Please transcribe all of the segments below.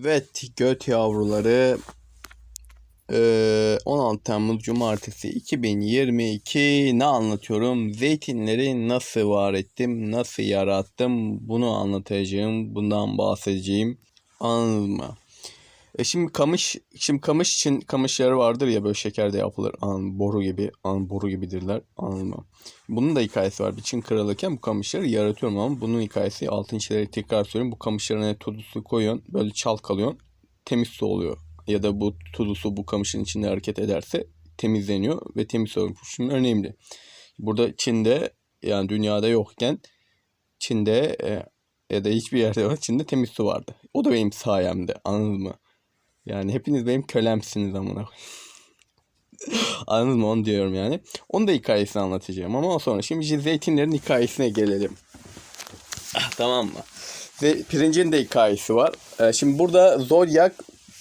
Evet göt yavruları eee, 16 Temmuz Cumartesi 2022 ne anlatıyorum? Zeytinleri nasıl var ettim, nasıl yarattım bunu anlatacağım, bundan bahsedeceğim. Anladın mı? E şimdi kamış, şimdi kamış için kamışları vardır ya böyle şekerde yapılır. An, boru gibi, an, boru gibidirler. Mı? Bunun da hikayesi var. Bir Çin kralıyken bu kamışları yaratıyorum ama bunun hikayesi altın çizerek tekrar söyleyeyim. Bu kamışların hani tuzlu su koyuyorsun, böyle çalkalıyorsun, temiz su oluyor. Ya da bu tuzlu su bu kamışın içinde hareket ederse temizleniyor ve temiz oluyor. Şimdi önemli. Burada Çin'de yani dünyada yokken Çin'de e, ya da hiçbir yerde yok. Çin'de temiz su vardı. O da benim sayemde. Anladın mı? Yani hepiniz benim kölemsiniz amına koyayım. Anladın mı? Onu diyorum yani. Onun da hikayesini anlatacağım ama sonra. Şimdi zeytinlerin hikayesine gelelim. Ah, tamam mı? Ve pirincin de hikayesi var. Ee, şimdi burada Zodiac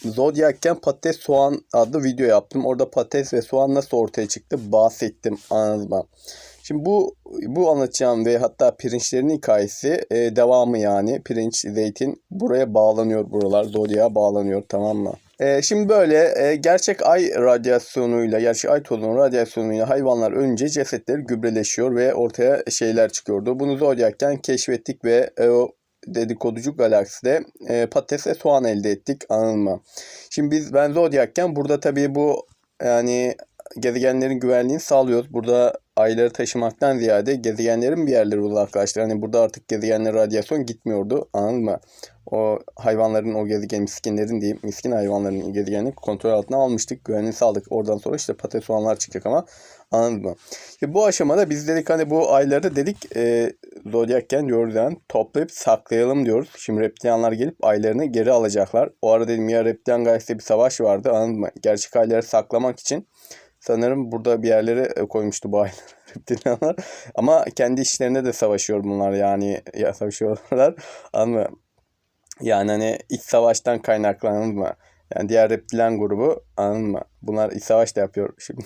Zodiac'ken patates soğan adlı video yaptım. Orada patates ve soğan nasıl ortaya çıktı bahsettim. Anladın mı? Şimdi bu bu anlatacağım ve hatta pirinçlerin hikayesi e, devamı yani pirinç, zeytin buraya bağlanıyor buralar Zodiac'a bağlanıyor tamam mı? E, şimdi böyle e, gerçek ay radyasyonuyla, gerçek ay tozunun radyasyonuyla hayvanlar önce cesetleri gübreleşiyor ve ortaya şeyler çıkıyordu. Bunu Zodiac'ken keşfettik ve e, o dedikoducu galakside e, patates ve soğan elde ettik anladın mı? Şimdi biz ben Zodiac'ken burada tabii bu yani gezegenlerin güvenliğini sağlıyoruz. Burada ayları taşımaktan ziyade gezegenlerin bir yerlere uzaklaştı. Hani burada artık gezegenler radyasyon gitmiyordu. Anladın mı? O hayvanların o gezegen miskinlerin diyeyim miskin hayvanların gezegenini kontrol altına almıştık. Güvenliğini sağladık. Oradan sonra işte patates soğanlar çıkacak ama anladın mı? Şimdi bu aşamada biz dedik hani bu ayları dedik e, Zodiac'ken diyoruz yani toplayıp saklayalım diyoruz. Şimdi reptilyanlar gelip aylarını geri alacaklar. O arada dedim ya reptilyan galakside bir savaş vardı anladın mı? Gerçek ayları saklamak için sanırım burada bir yerlere e, koymuştu bu ayları reptilyanlar. Ama kendi işlerinde de savaşıyor bunlar yani ya savaşıyorlar anladın mı? Yani hani iç savaştan kaynaklanır mı? Yani diğer reptilen grubu anladın mı? Bunlar iç savaş da yapıyor şimdi.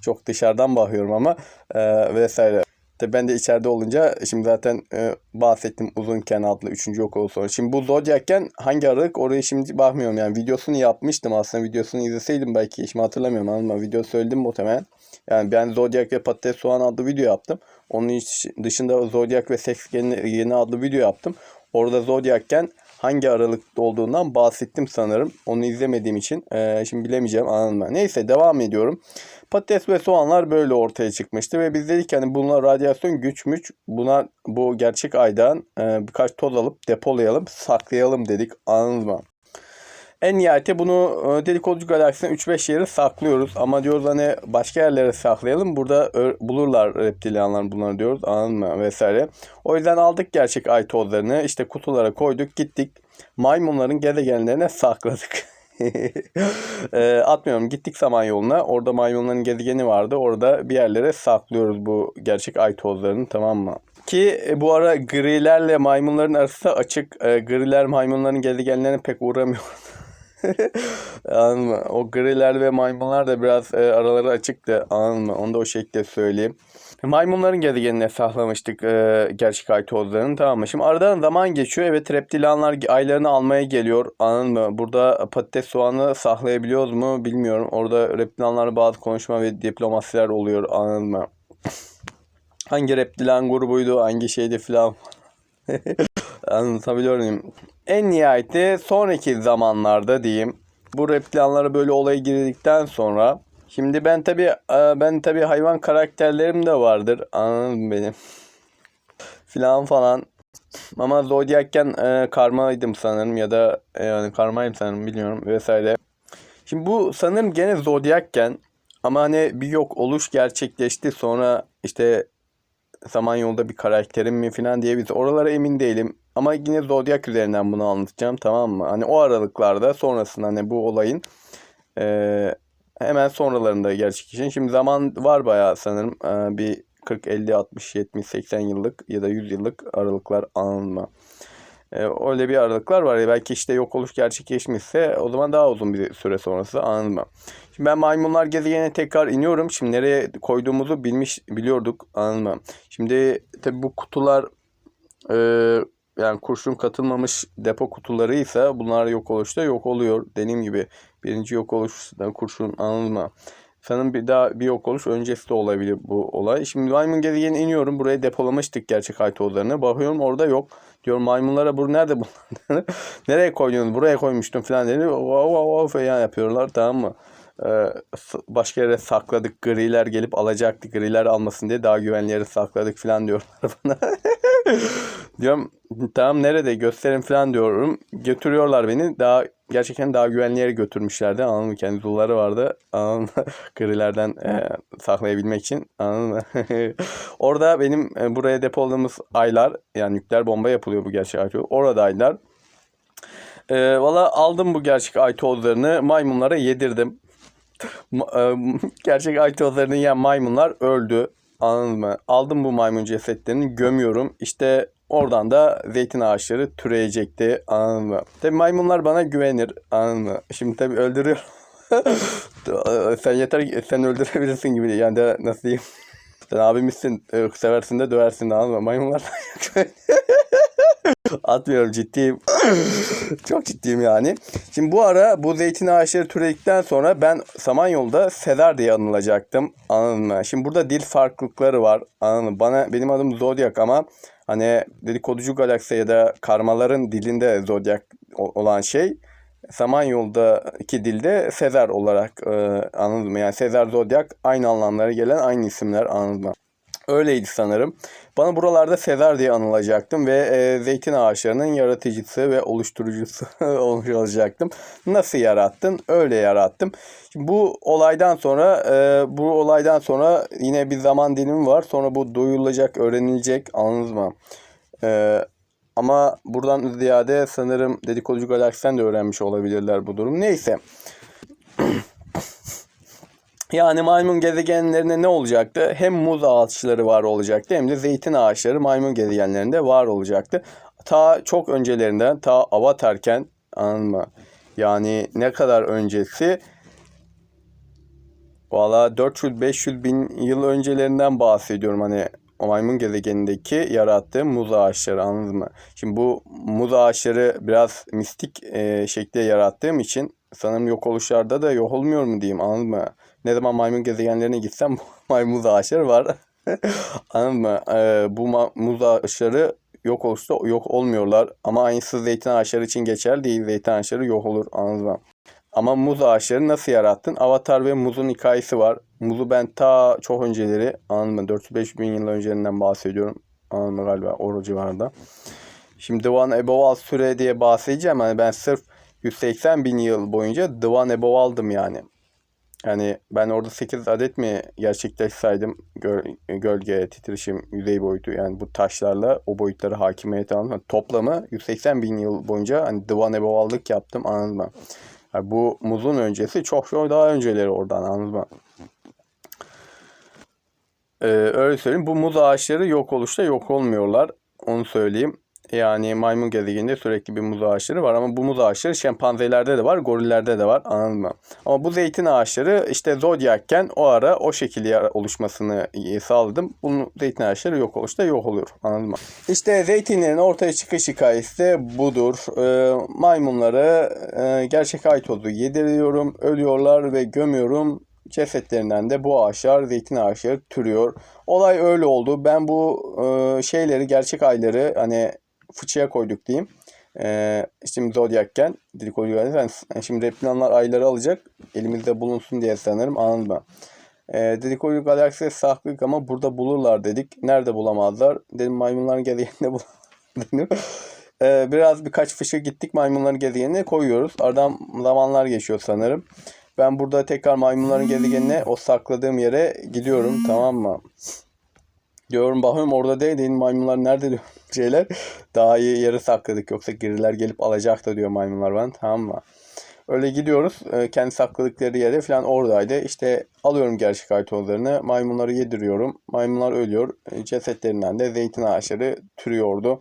Çok dışarıdan bakıyorum ama e, vesaire. Tabii ben de içeride olunca şimdi zaten e, bahsettim uzunken adlı 3. okul sonra. Şimdi bu Zodiac'ken hangi aralık oraya şimdi bakmıyorum yani videosunu yapmıştım aslında videosunu izleseydim belki şimdi hatırlamıyorum mı? Video söyledim muhtemelen. Yani ben Zodiac ve Patates Soğan adlı video yaptım. Onun dışında Zodiac ve Seks yeni, yeni adlı video yaptım. Orada Zodiac'ken hangi aralıkta olduğundan bahsettim sanırım. Onu izlemediğim için e, şimdi bilemeyeceğim anladın mı? Neyse devam ediyorum. Patates ve soğanlar böyle ortaya çıkmıştı ve biz dedik ki hani bunlar radyasyon güçmüş. Buna bu gerçek aydan e, birkaç toz alıp depolayalım, saklayalım dedik. Anladın mı? En nihayeti bunu e, dedikoducu galaksinin 3-5 yere saklıyoruz. Ama diyoruz hani başka yerlere saklayalım. Burada bulurlar reptilyanlar bunları diyoruz. Anladın mı? Vesaire. O yüzden aldık gerçek ay tozlarını. işte kutulara koyduk gittik. Maymunların gezegenlerine sakladık. e, atmıyorum. Gittik Samanyolu'na. Orada maymunların gezegeni vardı. Orada bir yerlere saklıyoruz bu gerçek ay tozlarını tamam mı? Ki e, bu ara grilerle maymunların arası açık. E, griler maymunların gezegenlerine pek uğramıyor. anladın mı? O griler ve maymunlar da biraz e, araları açıktı. Anladın mı? Onu da o şekilde söyleyeyim. Maymunların gezegenine saklamıştık e, gerçek ay tozlarını tamam mı? Şimdi aradan zaman geçiyor. Evet reptilanlar aylarını almaya geliyor. Anladın mı? Burada patates soğanı saklayabiliyoruz mu bilmiyorum. Orada reptilanlarla bazı konuşma ve diplomasiler oluyor. Anladın mı? Hangi reptilan grubuydu? Hangi şeydi filan. Anlatabiliyor muyum? En nihayeti sonraki zamanlarda diyeyim. Bu reptilanlara böyle olaya girdikten sonra Şimdi ben tabi ben tabi hayvan karakterlerim de vardır. Anladın mı benim? Filan falan. Ama Zodiac'ken e, karmaydım sanırım ya da e, yani karmayım sanırım bilmiyorum vesaire. Şimdi bu sanırım gene Zodiac'ken ama hani bir yok oluş gerçekleşti sonra işte Samanyolu'da bir karakterim mi falan diye biz oralara emin değilim. Ama yine Zodiac üzerinden bunu anlatacağım tamam mı? Hani o aralıklarda sonrasında hani bu olayın eee hemen sonralarında gerçekleşen. Şimdi zaman var bayağı sanırım. Ee, bir 40, 50, 60, 70, 80 yıllık ya da 100 yıllık aralıklar anılma. Ee, öyle bir aralıklar var. ya Belki işte yok oluş gerçekleşmişse o zaman daha uzun bir süre sonrası anılma. Şimdi ben maymunlar gezegenine tekrar iniyorum. Şimdi nereye koyduğumuzu bilmiş biliyorduk anılma. Şimdi tabi bu kutular e, yani kurşun katılmamış depo kutuları ise bunlar yok oluşta yok oluyor. Dediğim gibi birinci yok oluşta kurşun anılma. Sanırım bir daha bir yok oluş öncesi de olabilir bu olay. Şimdi maymun gezegenine iniyorum. Buraya depolamıştık gerçek ay tozlarını. Bakıyorum orada yok. Diyorum maymunlara bu nerede bunlar? Nereye koydunuz? Buraya koymuştum falan dedi. Wow wow wow falan yapıyorlar tamam mı? Ee, başka yere sakladık. Griler gelip alacaktı. Griler almasın diye daha güvenli yere sakladık falan diyorlar bana. Diyorum tamam nerede gösterin falan diyorum. Götürüyorlar beni. Daha gerçekten daha güvenli yere götürmüşlerdi. Anladın mı? Kendi zulları vardı. Anladın mı? Grilerden e, saklayabilmek için. Anladın mı? Orada benim e, buraya depoladığımız aylar yani nükleer bomba yapılıyor bu gerçek. Orada aylar. E, Valla aldım bu gerçek ay tozlarını maymunlara yedirdim. E, gerçek ay tozlarını yiyen maymunlar öldü. Anladın mı? Aldım bu maymun cesetlerini gömüyorum. İşte oradan da zeytin ağaçları türeyecekti. Anladın mı? Tabii maymunlar bana güvenir. Anladın mı? Şimdi tabii öldürüyor. sen yeter sen öldürebilirsin gibi. Yani de nasıl diyeyim? Sen abimizsin. Seversin de döversin de anladın mı? Maymunlar Atmıyorum ciddiyim. Çok ciddiyim yani. Şimdi bu ara bu zeytin ağaçları türedikten sonra ben Samanyolu'da Sezar diye anılacaktım. Anladın mı? Şimdi burada dil farklılıkları var. Anladın mı? Bana, benim adım Zodiac ama hani dedikoducu galaksi ya da karmaların dilinde Zodiac olan şey Samanyolu'daki dilde Sezar olarak e, anladın mı? Yani Sezar Zodiac aynı anlamlara gelen aynı isimler anladın mı? Öyleydi sanırım. Bana buralarda Sezar diye anılacaktım ve e, zeytin ağaçlarının yaratıcısı ve oluşturucusu olmuş olacaktım. Nasıl yarattın? Öyle yarattım. Şimdi bu olaydan sonra e, bu olaydan sonra yine bir zaman dilimi var. Sonra bu duyulacak, öğrenilecek. Anladınız mı? E, ama buradan ziyade sanırım dedikoducu galaksiden de öğrenmiş olabilirler bu durum. Neyse. Yani maymun gezegenlerinde ne olacaktı? Hem muz ağaçları var olacaktı hem de zeytin ağaçları maymun gezegenlerinde var olacaktı. Ta çok öncelerinden ta Avatar'ken anladın mı? Yani ne kadar öncesi Valla 400-500 bin yıl öncelerinden bahsediyorum hani o maymun gezegenindeki yarattığı muz ağaçları anladın mı? Şimdi bu muz ağaçları biraz mistik e, şekilde yarattığım için sanırım yok oluşlarda da yok olmuyor mu diyeyim anladın mı? Ne zaman maymun gezegenlerine gitsem maymun ağaçları var. anladın mı? E, bu muz ağaçları yok olursa yok olmuyorlar. Ama aynısı zeytin ağaçları için geçer değil. Zeytin ağaçları yok olur anladın mı? Ama muz ağaçları nasıl yarattın? Avatar ve muzun hikayesi var. Muzu ben ta çok önceleri anladın mı? 405 bin yıl öncelerinden bahsediyorum. Anladın mı galiba o civarda. Şimdi The One Above All süre diye bahsedeceğim. Hani ben sırf 180 bin yıl boyunca The One Above All'dım yani. Yani ben orada 8 adet mi gerçekleşsaydım göl- gölge, titreşim, yüzey boyutu yani bu taşlarla o boyutları hakimiyet aldım. Toplamı 180 bin yıl boyunca hani Above All'lık yaptım anladın mı? Yani bu muzun öncesi çok çok daha önceleri oradan anladın mı? Ee, öyle söyleyeyim. Bu muz ağaçları yok oluşta yok olmuyorlar. Onu söyleyeyim. Yani maymun gezegeninde sürekli bir muz ağaçları var ama bu muz ağaçları şempanzelerde de var, gorillerde de var anladın mı? Ama bu zeytin ağaçları işte zodyakken o ara o şekilde oluşmasını e, sağladım. Bunun zeytin ağaçları yok oluşta yok oluyor anladın mı? İşte zeytinlerin ortaya çıkış hikayesi de budur. Ee, maymunlara e, gerçek ay tozu yediriyorum, ölüyorlar ve gömüyorum. Cesetlerinden de bu ağaçlar, zeytin ağaçları türüyor. Olay öyle oldu. Ben bu e, şeyleri, gerçek ayları hani fıçıya koyduk diyeyim. E, şimdi Zodiac'ken, dedikodu yani şimdi replanlar ayları alacak. Elimizde bulunsun diye sanırım anladın mı? E, dedikodu galaksiye saklık ama burada bulurlar dedik. Nerede bulamazlar? Dedim maymunların gezegeninde bul. dedim. E, biraz birkaç fışı gittik maymunların gezegenine koyuyoruz. Aradan zamanlar geçiyor sanırım. Ben burada tekrar maymunların gezegenine o sakladığım yere gidiyorum tamam mı? Diyorum bakıyorum orada değil, maymunlar nerede diyor şeyler. Daha iyi yere sakladık yoksa geriler gelip alacaktı diyor maymunlar bana tamam mı? Öyle gidiyoruz. Ee, kendi sakladıkları yere falan oradaydı. İşte alıyorum gerçek ay tozlarını. Maymunları yediriyorum. Maymunlar ölüyor. E, Cesetlerinden de zeytin ağaçları türüyordu.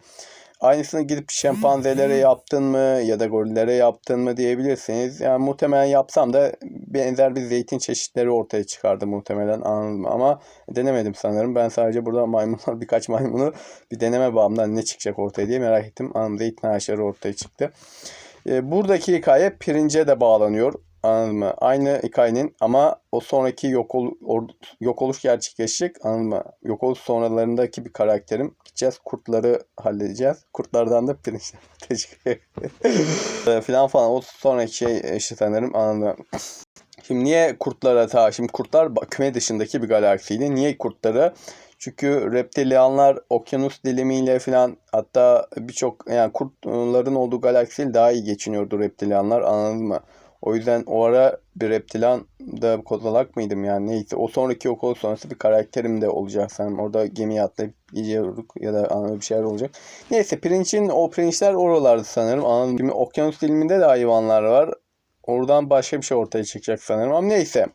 Aynısını gidip şempanzelere yaptın mı ya da gorillere yaptın mı diyebilirsiniz. Yani muhtemelen yapsam da benzer bir zeytin çeşitleri ortaya çıkardı muhtemelen anladın mı? Ama denemedim sanırım. Ben sadece burada maymunlar birkaç maymunu bir deneme bağımdan ne çıkacak ortaya diye merak ettim. Anladım zeytin ağaçları ortaya çıktı. E, buradaki hikaye pirince de bağlanıyor. Anladın mı? Aynı hikayenin ama o sonraki yok, ol, or- yok oluş gerçekleşecek. Anladın mı? Yok oluş sonralarındaki bir karakterim. Gideceğiz kurtları halledeceğiz. Kurtlardan da pirinçler. E, falan falan. O sonraki şey işte sanırım anladın mı? Şimdi niye kurtlara ta şimdi kurtlar küme dışındaki bir galaksiydi. Niye kurtları? Çünkü reptilianlar okyanus dilimiyle falan hatta birçok yani kurtların olduğu galaksiyle daha iyi geçiniyordu reptilianlar anladın mı? O yüzden o ara bir reptilan da kozalak mıydım yani neyse. O sonraki okul sonrası bir karakterim de olacak sanırım. Orada gemiye atlayıp gidiyorduk ya da anladın bir şeyler olacak. Neyse pirinçin o pirinçler oralarda sanırım anladım. Şimdi okyanus diliminde de hayvanlar var. Oradan başka bir şey ortaya çıkacak sanırım ama neyse.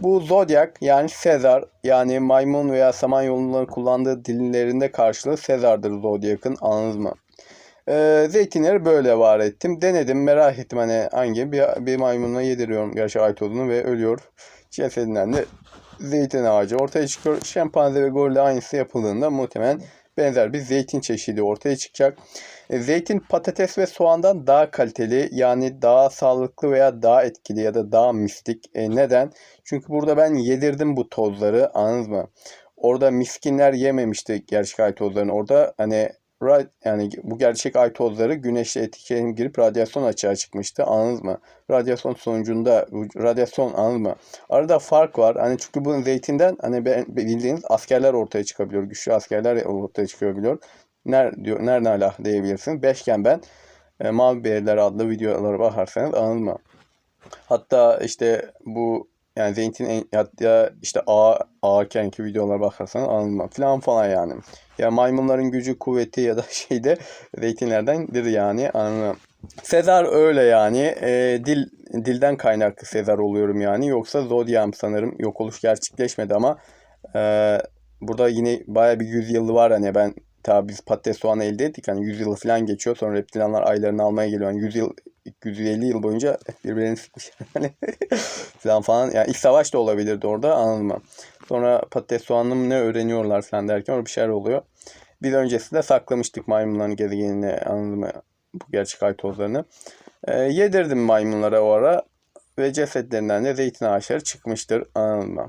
Bu Zodiac yani Sezar yani maymun veya samanyoluların kullandığı dillerinde karşılığı Sezar'dır Zodiac'ın anladınız mı? Ee, zeytinleri böyle var ettim. Denedim merak ettim hani hangi bir, bir maymununa yediriyorum gerçi ait olduğunu ve ölüyor. Cesedinden de zeytin ağacı ortaya çıkıyor. Şempanze ve gorille aynısı yapıldığında muhtemelen benzer bir zeytin çeşidi ortaya çıkacak. E, Zeytin patates ve soğandan daha kaliteli yani daha sağlıklı veya daha etkili ya da daha mistik. E, neden? Çünkü burada ben yedirdim bu tozları anladınız mı? Orada miskinler yememişti gerçek ay tozlarını. Orada hani yani bu gerçek ay tozları güneşle etkilenip girip radyasyon açığa çıkmıştı. Anladınız mı? Radyasyon sonucunda radyasyon anladınız mı? Arada fark var. Hani çünkü bu zeytinden hani bildiğiniz askerler ortaya çıkabiliyor. Güçlü askerler ortaya çıkabiliyor. Ner diyor, nereden ala diyebilirsiniz. Beşken ben e, Mavi Beyler adlı videolara bakarsanız mı? Hatta işte bu yani Zeytin en, hatta işte A, A'kenki videolara bakarsanız mı? Falan falan yani. Ya maymunların gücü, kuvveti ya da şeyde zeytinlerdendir yani mı? Sezar öyle yani. E, dil dilden kaynaklı Sezar oluyorum yani. Yoksa Zodiac'ım sanırım yok oluş gerçekleşmedi ama e, burada yine baya bir 100 yılı var hani ben tabi biz patates soğanı elde ettik hani 100 yılı falan geçiyor sonra reptilanlar aylarını almaya geliyor yani 100 yıl 150 yıl boyunca birbirlerini sıkmış yani falan falan yani iç savaş da olabilirdi orada anladın mı? Sonra patates soğanlı mı ne öğreniyorlar falan derken orada bir şeyler oluyor. Biz öncesinde saklamıştık maymunların gezegenini anladın mı? Bu gerçek ay tozlarını. E, yedirdim maymunlara o ara ve cesetlerinden de zeytin ağaçları çıkmıştır anladın mı?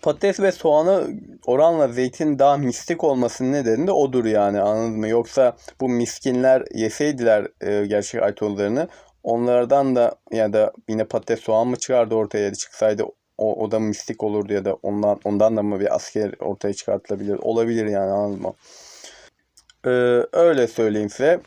Patates ve soğanı oranla zeytin daha mistik olmasının nedeni de odur yani anladın mı? Yoksa bu miskinler yeseydiler e, gerçek ay tozlarını onlardan da ya da yine patates soğan mı çıkardı ortaya çıksaydı o, o da mistik olurdu ya da ondan ondan da mı bir asker ortaya çıkartılabilir? Olabilir yani anladın mı? Ee, öyle söyleyeyim size.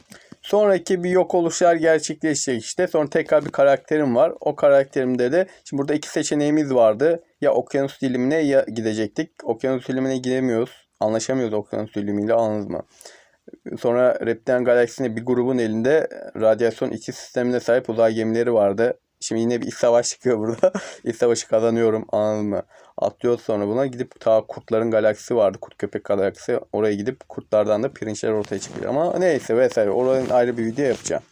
Sonraki bir yok oluşlar gerçekleşecek işte. Sonra tekrar bir karakterim var. O karakterimde de şimdi burada iki seçeneğimiz vardı. Ya okyanus dilimine ya gidecektik. Okyanus dilimine gidemiyoruz. Anlaşamıyoruz okyanus dilimiyle anladınız mı? Sonra Reptilen galaksisinde bir grubun elinde radyasyon iki sistemine sahip uzay gemileri vardı. Şimdi yine bir iç savaş çıkıyor burada. iç savaşı kazanıyorum anladın mı? Atlıyoruz sonra buna gidip ta kurtların galaksisi vardı. Kurt köpek galaksisi. Oraya gidip kurtlardan da pirinçler ortaya çıkıyor. Ama neyse vesaire. Oranın ayrı bir video yapacağım.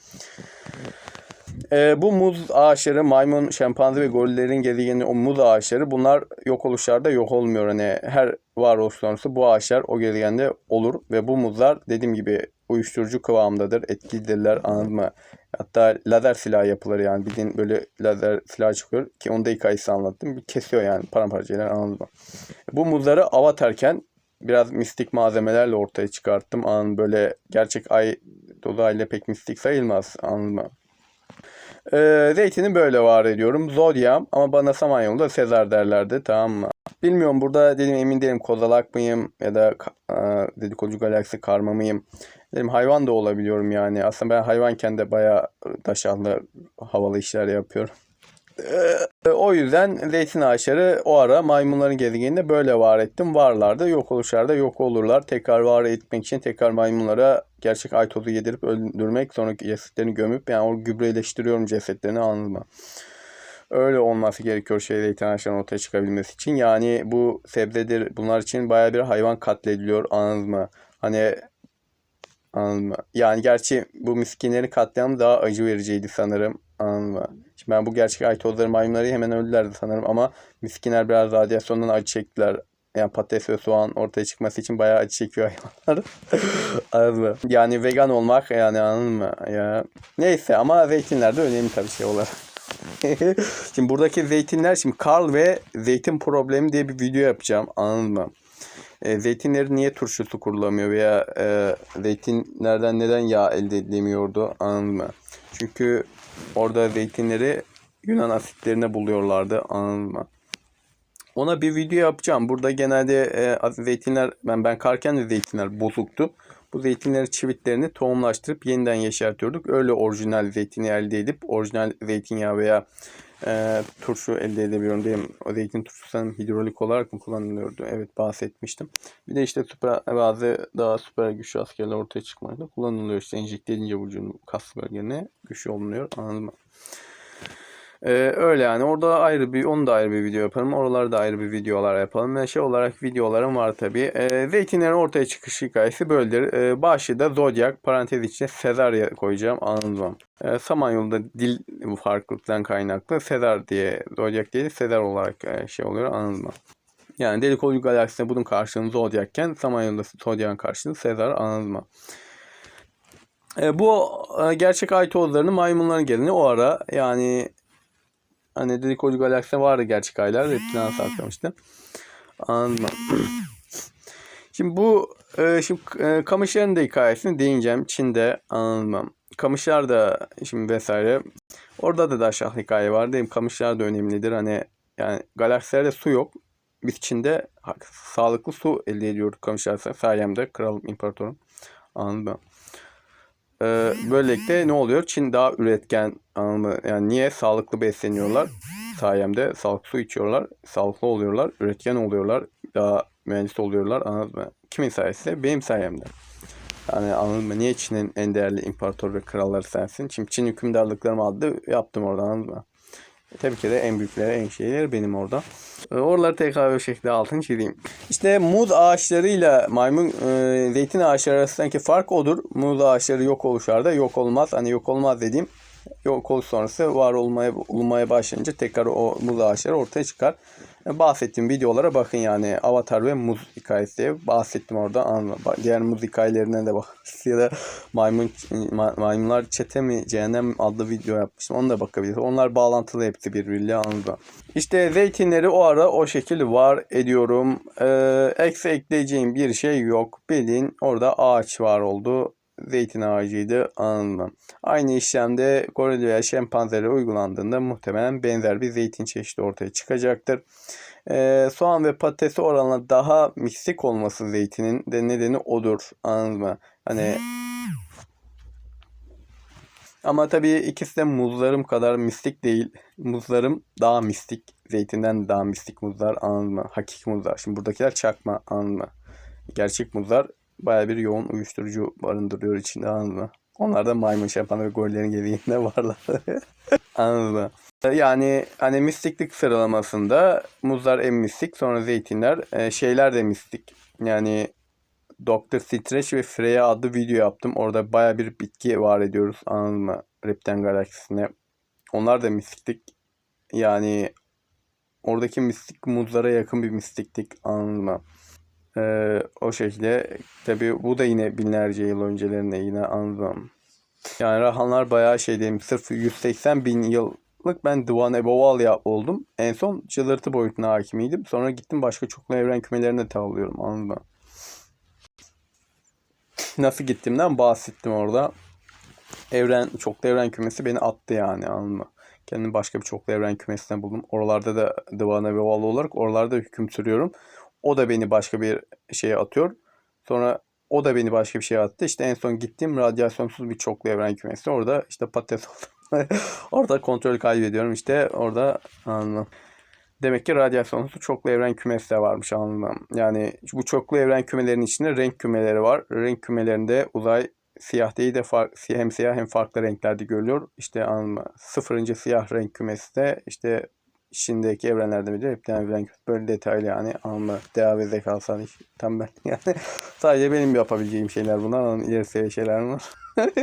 Ee, bu muz ağaçları, maymun, şempanze ve gorillerin gezegeni o muz ağaçları bunlar yok oluşlarda yok olmuyor. Hani her varoluş sonrası bu ağaçlar o gezegende olur ve bu muzlar dediğim gibi uyuşturucu kıvamdadır, etkilidirler anladın mı? Hatta lazer silah yapılır yani bildiğin böyle lazer silah çıkıyor ki onu da hikayesi anlattım. Bir kesiyor yani paramparça eder anladın mı? Bu muzları av atarken biraz mistik malzemelerle ortaya çıkarttım. Anladın böyle gerçek ay dolaylı pek mistik sayılmaz anladın mı? Ee, zeytini böyle var ediyorum. Zodiac ama bana Samanyolu'da Sezar derlerdi tamam mı? Bilmiyorum burada dedim emin değilim kozalak mıyım ya da e, dedikodu galaksi karma mıyım? Dedim hayvan da olabiliyorum yani. Aslında ben hayvanken de bayağı taşanlı havalı işler yapıyorum. Ee, o yüzden zeytin ağaçları o ara maymunların gezegeninde böyle var ettim. Varlardı yok oluşlarda yok olurlar. Tekrar var etmek için tekrar maymunlara gerçek ay tozu yedirip öldürmek sonra cesetlerini gömüp yani o gübreleştiriyorum cesetlerini anladın mı? Öyle olması gerekiyor şey zeytin ağaçlarının ortaya çıkabilmesi için. Yani bu sebzedir bunlar için baya bir hayvan katlediliyor anladın mı? Hani anladın mı? Yani gerçi bu miskinlerin katliamı daha acı vericiydi sanırım. Anladın mı? Şimdi ben bu gerçek ay tozları maymunları hemen öldülerdi sanırım ama miskinler biraz radyasyondan acı çektiler. Yani patates ve soğan ortaya çıkması için bayağı acı çekiyor hayvanlar. Anladın mı? Yani vegan olmak yani anladın mı? Ya. Neyse ama zeytinler de önemli tabii şey olarak. şimdi buradaki zeytinler şimdi Karl ve zeytin problemi diye bir video yapacağım anladın mı? E, zeytinleri niye turşusu kurulamıyor veya e, zeytinlerden neden yağ elde edilemiyordu anladın mı? Çünkü orada zeytinleri Yunan asitlerine buluyorlardı anladın mı? Ona bir video yapacağım. Burada genelde e, zeytinler ben ben karken de zeytinler bozuktu. Bu zeytinleri çivitlerini tohumlaştırıp yeniden yeşertiyorduk. Öyle orijinal zeytini elde edip orijinal zeytinyağı veya e, turşu elde edebiliyorum mi? O zeytin turşusu sanırım hidrolik olarak mı kullanılıyordu? Evet bahsetmiştim. Bir de işte süper, bazı daha süper güçlü askerler ortaya çıkmakta kullanılıyor. İşte enjekte edince vücudun kas bölgelerine güçlü olunuyor. Anladın mı? Ee, öyle yani orada ayrı bir onu da ayrı bir video yaparım. Oralarda ayrı bir videolar yapalım. Ve şey olarak videolarım var tabi. Ee, zeytinlerin ortaya çıkış hikayesi böyledir. Ee, başı da Zodiac parantez içine Sezar koyacağım anladım. Ee, Samanyolu'da dil farklılıktan kaynaklı Sezar diye Zodiac değil Sezar olarak e, şey oluyor anladım. Yani Delikolyu galaksisinde bunun karşılığı Zodiac'ken Samanyolu'da Zodiac'ın karşılığı Sezar anladım. E, bu e, gerçek ay tozlarını maymunların gelini o ara yani Hani dedikodu galakside vardı gerçek aylar. Reptilan saklamıştı. Anladım. şimdi bu e, şimdi e, kamışların da hikayesini değineceğim. Çin'de anladım. Kamışlar da şimdi vesaire. Orada da daşak hikaye var değil mi? Kamışlar da önemlidir. Hani yani galaksilerde su yok. Biz Çin'de sağlıklı su elde ediyorduk kamışlar sayemde. Kralım, imparatorum. Anladım. Ee, böylelikle ne oluyor? Çin daha üretken anlamı yani niye sağlıklı besleniyorlar? Sayemde sağlıklı su içiyorlar, sağlıklı oluyorlar, üretken oluyorlar, daha mühendis oluyorlar. Anladın mı? Kimin sayesinde? Benim sayemde. Yani anladın mı? Niye Çin'in en değerli imparator ve kralları sensin? Şimdi Çin hükümdarlıklarımı aldı, yaptım orada anladın mı? Tabii ki de en büyükleri, en şeyler benim orada. E, oraları tekrar bir şekilde altını çizeyim. İşte muz ağaçlarıyla maymun e, zeytin ağaçları arasındaki fark odur. Muz ağaçları yok oluşlarda yok olmaz. Hani yok olmaz dediğim yok oluş sonrası var olmaya olmaya başlayınca tekrar o muz ağaçları ortaya çıkar. Bahsettiğim videolara bakın yani Avatar ve muz hikayesi bahsettim orada. Diğer muz hikayelerine de bak. ya da maymun maymunlar çete mi cehennem adlı video yapmıştım. Onu da bakabilirsiniz. Onlar bağlantılı hepsi birbiriyle anladım. İşte zeytinleri o ara o şekilde var ediyorum. Ee, eksi ekleyeceğim bir şey yok. Bilin orada ağaç var oldu zeytin ağacıydı anladım. Aynı işlemde goril veya şempanzelere uygulandığında muhtemelen benzer bir zeytin çeşidi ortaya çıkacaktır. Ee, soğan ve patatesi oranla daha mistik olması zeytinin de nedeni odur. Anladın? Hani ama tabii ikisi de muzlarım kadar mistik değil. Muzlarım daha mistik. Zeytinden daha mistik muzlar anladın mı? Hakiki muzlar. Şimdi buradakiler çakma anladın? Gerçek muzlar baya bir yoğun uyuşturucu barındırıyor içinde anladın mı? Onlar da maymun şempan ve gollerin geriğinde varlar. anladın mı? Yani hani mistiklik sıralamasında muzlar en mistik sonra zeytinler e, şeyler de mistik. Yani Dr. Stretch ve Freya adlı video yaptım. Orada baya bir bitki var ediyoruz anladın mı? Repten galaksisine. Onlar da mistiklik. Yani oradaki mistik muzlara yakın bir mistiklik anladın mı? Ee, o şekilde tabi bu da yine binlerce yıl öncelerinde yine anladım. Yani Rahanlar bayağı şey diyeyim sırf 180 bin yıllık ben Divan Eboval oldum. En son çıldırtı boyutuna hakimiydim. Sonra gittim başka çoklu evren kümelerine tavlıyorum anladın mı? Nasıl gittiğimden bahsettim orada. Evren, çoklu evren kümesi beni attı yani anladın mı? Kendimi başka bir çoklu evren kümesine buldum. Oralarda da Divan Eboval olarak oralarda hüküm sürüyorum. O da beni başka bir şeye atıyor. Sonra o da beni başka bir şeye attı. İşte en son gittiğim radyasyonsuz bir çoklu evren kümesi. Orada işte patates oldum. orada kontrol kaybediyorum. İşte orada anladım. Demek ki radyasyonsuz çoklu evren kümesi de varmış anladım. Yani bu çoklu evren kümelerinin içinde renk kümeleri var. Renk kümelerinde uzay siyah değil de fark, hem siyah hem farklı renklerde görülüyor. İşte anladım. Sıfırıncı siyah renk kümesi de işte içindeki evrenlerde bile hep yani evren böyle detaylı yani anla deha ve zekasal iş tam ben yani sadece benim yapabileceğim şeyler bunlar onun ileri seviye şeyler var.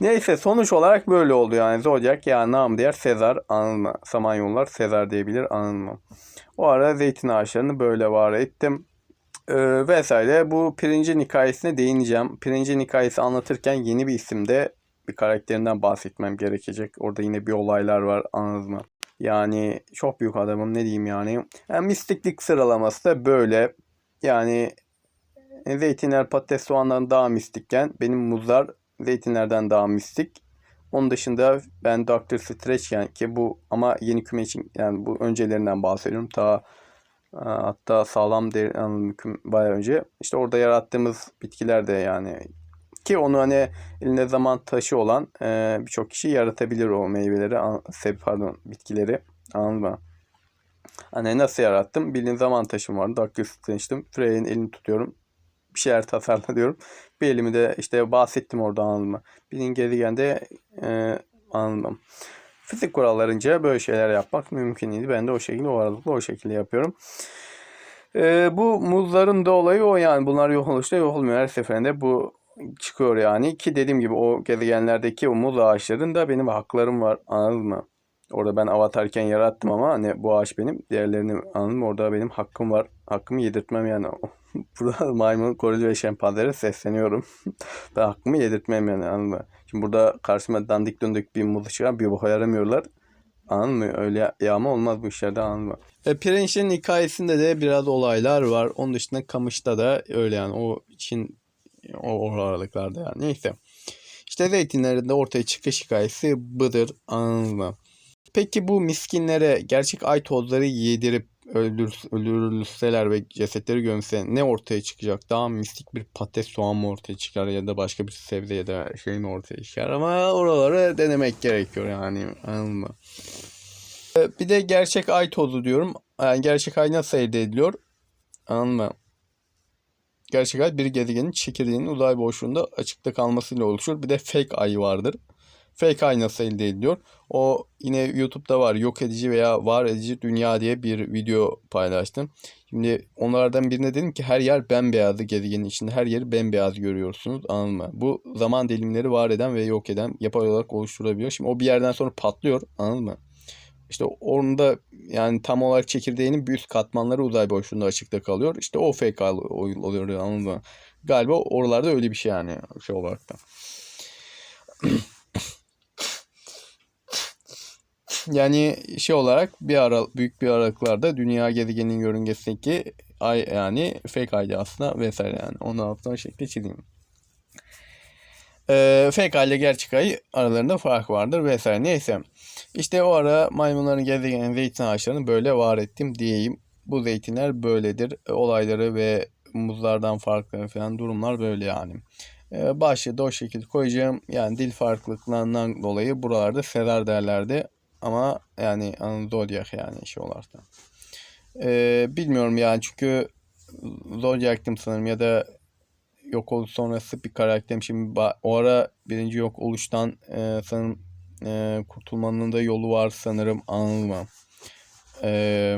Neyse sonuç olarak böyle oldu yani. Zodiac yani nam diğer Sezar anladın mı? Samanyolular Sezar diyebilir mı? O ara zeytin ağaçlarını böyle var ettim. Ee, vesaire bu pirincin hikayesine değineceğim. Pirincin hikayesi anlatırken yeni bir isimde bir karakterinden bahsetmem gerekecek. Orada yine bir olaylar var anladın mı? Yani çok büyük adamım ne diyeyim yani. yani mistiklik sıralaması da böyle. Yani zeytinler patates soğandan daha mistikken benim muzlar zeytinlerden daha mistik. Onun dışında ben Dr. Stretch yani ki bu ama yeni küme için yani bu öncelerinden bahsediyorum. Ta e, hatta sağlam derin yani küm- bayağı önce. İşte orada yarattığımız bitkiler de yani ki onu hani elinde zaman taşı olan e, birçok kişi yaratabilir o meyveleri, an- pardon bitkileri. Anladın mı? Hani nasıl yarattım? Bildiğin zaman taşım vardı. Dr. Strange'dim. Frey'in elini tutuyorum. Bir şeyler tasarla diyorum. Bir elimi de işte bahsettim orada anladın mı? Bildiğin gezegende e, anladım. Fizik kurallarınca böyle şeyler yapmak mümkün değil. Ben de o şekilde o aralıkla o şekilde yapıyorum. E, bu muzların da olayı o yani. Bunlar yok oluşta yok olmuyor. Her seferinde bu çıkıyor yani. Ki dediğim gibi o gezegenlerdeki o muz ağaçların da benim haklarım var. Anladın mı? Orada ben avatarken yarattım ama hani bu ağaç benim. Diğerlerini anladın mı? Orada benim hakkım var. Hakkımı yedirtmem yani. Burada maymun, goril ve şempanzelere sesleniyorum. ben hakkımı yedirtmem yani anladın mı? Şimdi burada karşıma dandik döndük bir muz çıkan bir boka yaramıyorlar. Anladın mı? Öyle yağma olmaz bu işlerde anladın mı? E, Pirinç'in hikayesinde de biraz olaylar var. Onun dışında Kamış'ta da öyle yani. O için o, aralıklarda yani. Neyse. İşte zeytinlerin de ortaya çıkış hikayesi budur. Anladın mı? Peki bu miskinlere gerçek ay tozları yedirip öldür, öldürülseler ve cesetleri gömse ne ortaya çıkacak? Daha mistik bir patates soğan mı ortaya çıkar ya da başka bir sebze ya da şey mi ortaya çıkar? Ama oraları denemek gerekiyor yani anladın mı? Ee, Bir de gerçek ay tozu diyorum. Yani gerçek ay nasıl elde ediliyor? Anladın mı? Gerçek ay bir gezegenin çekirdeğinin uzay boşluğunda açıkta kalmasıyla oluşur. Bir de fake ay vardır. Fake ay nasıl elde ediliyor? O yine YouTube'da var. Yok edici veya var edici dünya diye bir video paylaştım. Şimdi onlardan birine dedim ki her yer bembeyazdı gezegenin içinde. Her yeri bembeyaz görüyorsunuz. Anladın mı? Bu zaman dilimleri var eden ve yok eden yapay olarak oluşturabiliyor. Şimdi o bir yerden sonra patlıyor. Anladın mı? İşte onda yani tam olarak çekirdeğinin bir üst katmanları uzay boşluğunda açıkta kalıyor. İşte o fake ay oluyor anladın mı? Galiba oralarda öyle bir şey yani şey olarak da. Yani şey olarak bir ara büyük bir aralıklarda dünya gezegenin yörüngesindeki ay yani fake aydı aslında vesaire yani. Onu altına şekli çizeyim. Ee, fake ay ile gerçek ay aralarında fark vardır vesaire. Neyse. İşte o ara maymunların gezegenin zeytin ağaçlarını böyle var ettim diyeyim. Bu zeytinler böyledir. Olayları ve muzlardan farklı falan durumlar böyle yani. Ee, başlığı da o şekilde koyacağım. Yani dil farklılıklarından dolayı buralarda Sezar derlerdi. Ama yani Zodiac yani şey olarak. Ee, bilmiyorum yani çünkü Zodiac'tım sanırım ya da yok oluş sonrası bir karakterim. Şimdi o ara birinci yok oluştan e, sanırım e, kurtulmanın da yolu var sanırım anladın mı? Ee,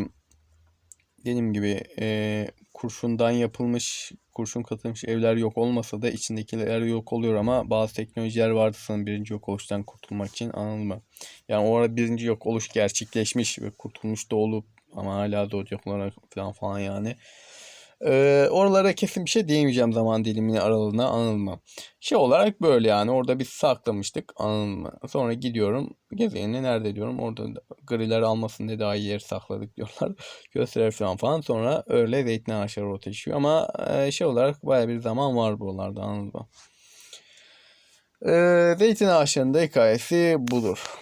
dediğim gibi e, kurşundan yapılmış kurşun katılmış evler yok olmasa da içindekiler yok oluyor ama bazı teknolojiler vardı sanırım birinci yok oluştan kurtulmak için mı? Yani o ara birinci yok oluş gerçekleşmiş ve kurtulmuş da olup ama hala zodyak olarak falan falan yani. Ee, oralara kesin bir şey diyemeyeceğim zaman dilimini aralığına mı? Şey olarak böyle yani orada biz saklamıştık mı? Sonra gidiyorum gezegeni nerede diyorum orada da griler almasın diye daha iyi yer sakladık diyorlar. Gösterir falan falan sonra öyle zeytin ağaçları ortaya ama e, şey olarak baya bir zaman var buralarda mı? Ee, zeytin ağaçlarının da hikayesi budur.